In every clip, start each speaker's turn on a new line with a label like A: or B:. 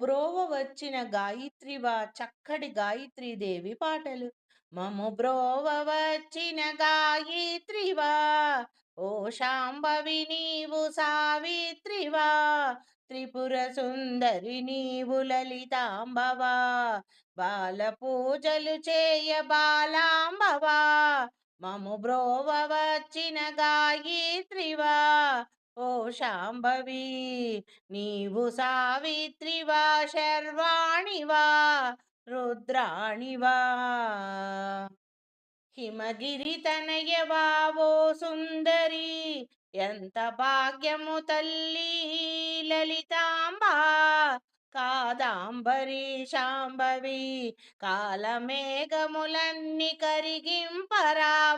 A: బ్రోవ వచ్చిన గాయత్రివా చక్కటి గాయత్రీదేవి పాటలు. మము బ్రోవ వచ్చిన గాయత్రివా ఓ శాంభవి నీవు సావిత్రివా త్రిపుర సుందరి నీవు లలితాంబవా బాల పూజలు చేయ బాలాంబవా మము బ్రోవ వచ్చిన గాయత్రివా ఓ శాంభవి నీవు సావిత్రివా శర్వాణివా రుద్రాణివా హిమగిరి తనయవా ఓ సుందరి ఎంత భాగ్యము తల్లి లలితాంబా. కాదాంబరి శాంభవి కాలమేఘములన్ని కరిగింపరా.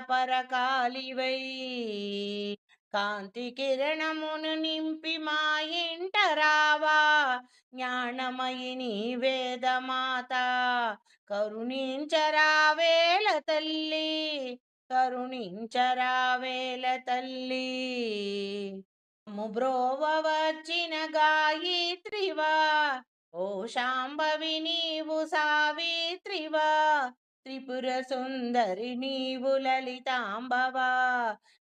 A: పరకాలివై కాంతి కిరణమును నింపి మా ఇంట రావా. జ్ఞానమయిని వేదమాత. కరుణించరావేల తల్లి. కరుణించరావేల తల్లి. ముబ్రోవ వచ్చిన గాయత్రివా ఓ శాంభవి నీవు సావిత్రివా త్రిపుర సుందరి నీవు లలితాంబవా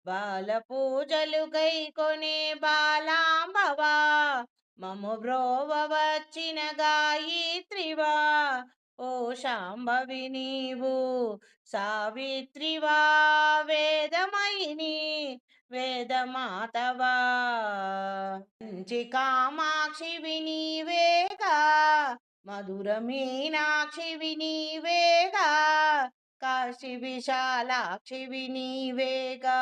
A: బాల పూజలు కొనే బాలాంబవా మము బ్రోవ వచ్చిన గాయత్రివా ఓ శాంభవి నీవు సావిత్రివా వేదమయిని వేదమాతవా కామాక్షి వినీవేగా మధుర మీనాక్షి వినీవేగా కాశీ విశాలాక్షి వినీవేగా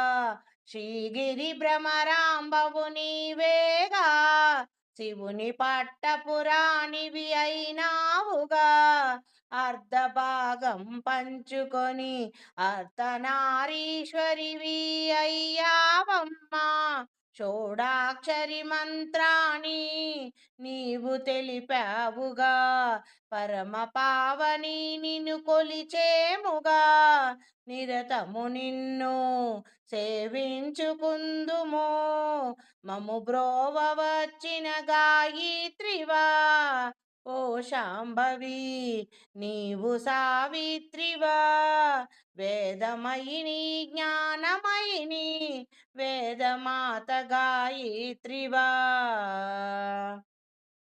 A: శ్రీగిరి భ్రమరాంబవు నీవేగా శివుని పట్టపురాణివి అయినావుగా అర్ధ భాగం పంచుకొని అర్ధనారీశ్వరివి అయ్యావమ్మా. షోడాక్షరి మంత్రాన్ని నీవు తెలిపావుగా పరమ పావని నిన్ను కొలిచేముగా నిరతము నిన్ను సేవించుకుందుము మము బ్రోవ వచ్చిన గాయత్రివా ఓ శాంభవి నీవు సావిత్రివా వేదమయిని జ్ఞానమయిని వేదమాత గాయత్రివా.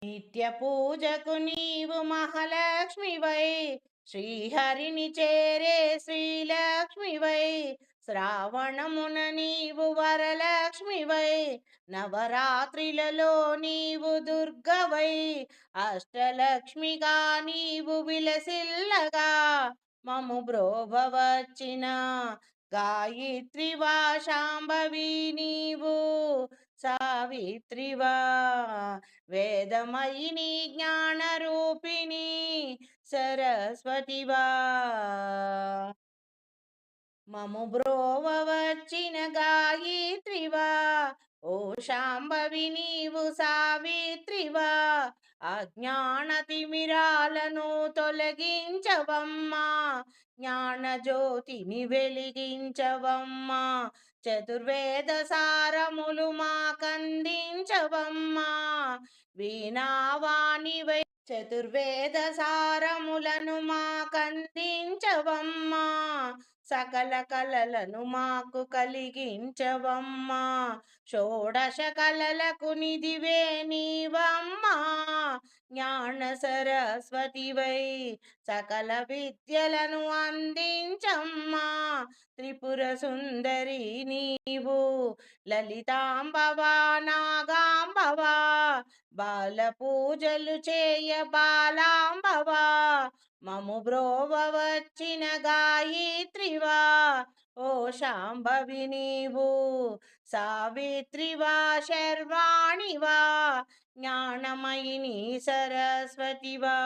A: నిత్య పూజకు నీవు మహాలక్ష్మివై శ్రీహరిని చేరే శ్రీలక్ష్మివై శ్రావణమున నీవు వరలక్ష్మివై నవరాత్రిలలో నీవు అష్టలక్ష్మిగా నీవు విలసిల్లగా మము బ్రోభవచ్చిన గాయత్రివా శాంభవి నీవు సావిత్రివా. వేదమయిని జ్ఞానరూపిణి సరస్వతివా. మము బ్రోవ వచ్చిన గాయత్రివా ఓ శాంభవి నీవు సావిత్రివా. అజ్ఞానతిమిరాలను తొలగించవమ్మా జ్ఞానజ్యోతిని వెలిగించవమ్మా చతుర్వేద సారములు మాకందించవమ్మా వీణావాణివై చతుర్వేద సారములను మాకందించవమ్మా సకల కలలను మాకు కలిగించవమ్మా షోడశ కలలకు నిధివే నీవమ్మ. జ్ఞాన సరస్వతివై సకల విద్యలను అందించమ్మా. త్రిపుర సుందరి నీవు లలితాంబవా నాగాంబవా బాల పూజలు చేయ బాలాంబవా మము బ్రోవ వచ్చిన గాయత్రివా ఓ శాంభవి నీవు సావిత్రివా శర్వాణివా జ్ఞానమయిని సరస్వతివా